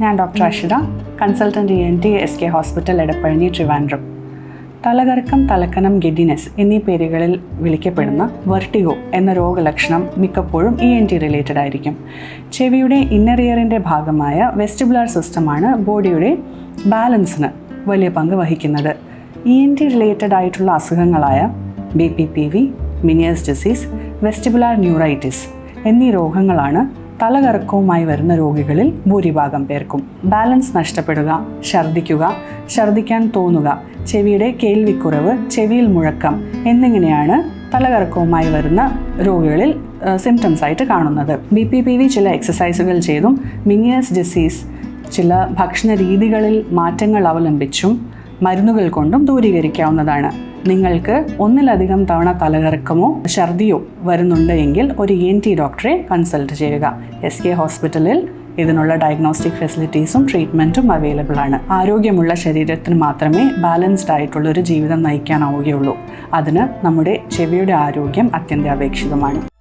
ഞാൻ doctor Ashitha consultant E N T S K hospital Edappazhani Trivandrum. തലകറക്കം തലക്കനം ഗെഡിനെസ് എന്നീ പേരുകളിൽ വിളിക്കപ്പെടുന്ന വെർട്ടിഗോ എന്ന രോഗലക്ഷണം മിക്കപ്പോഴും ഇ എൻ ടി റിലേറ്റഡ് ആയിരിക്കും. ചെവിയുടെ ഇന്നർ ഇയറിന്റെ ഭാഗമായ വെസ്റ്റിബുലാർ സിസ്റ്റമാണ് ബോഡിയുടെ ബാലൻസിന് വലിയ പങ്ക് വഹിക്കുന്നത്. ഇ എൻ ടി റിലേറ്റഡ് ആയിട്ടുള്ള അസുഖങ്ങളായ B P P V Meniere's disease vestibular neuritis എന്നീ രോഗങ്ങളാണ് തലകറക്കവുമായി വരുന്ന രോഗികളിൽ ഭൂരിഭാഗം പേർക്കും ബാലൻസ് നഷ്ടപ്പെടുക ഛർദ്ദിക്കുക ഛർദ്ദിക്കാൻ തോന്നുക ചെവിയുടെ കേൾവിക്കുറവ് ചെവിയിൽ മുഴക്കം എന്നിങ്ങനെയാണ് തലകറക്കവുമായി വരുന്ന രോഗികളിൽ സിംറ്റംസ് ആയിട്ട് കാണുന്നത്. ബി പി പി വി ചില എക്സസൈസുകൾ ചെയ്തും മിനിയേഴ്സ് ഡിസീസ് ചില ഭക്ഷണ രീതികളിൽ മാറ്റങ്ങൾ അവലംബിച്ചും മരുന്നുകൾ കൊണ്ടും ദൂരീകരിക്കാവുന്നതാണ്. നിങ്ങൾക്ക് ഒന്നിലധികം തവണ തലകറക്കമോ ഛർദിയോ വരുന്നുണ്ട് എങ്കിൽ ഒരു എൻ ടി ഡോക്ടറെ കൺസൾട്ട് ചെയ്യുക. എസ് കെ ഹോസ്പിറ്റലിൽ ഇതിനുള്ള ഡയഗ്നോസ്റ്റിക് ഫെസിലിറ്റീസും ട്രീറ്റ്മെന്റും അവൈലബിൾ ആണ്. ആരോഗ്യമുള്ള ശരീരത്തിന് മാത്രമേ ബാലൻസ്ഡ് ആയിട്ടുള്ള ഒരു ജീവിതം നയിക്കാനാവുകയുള്ളൂ. അതിന് നമ്മുടെ ചെവിയുടെ ആരോഗ്യം അത്യന്താപേക്ഷിതമാണ്.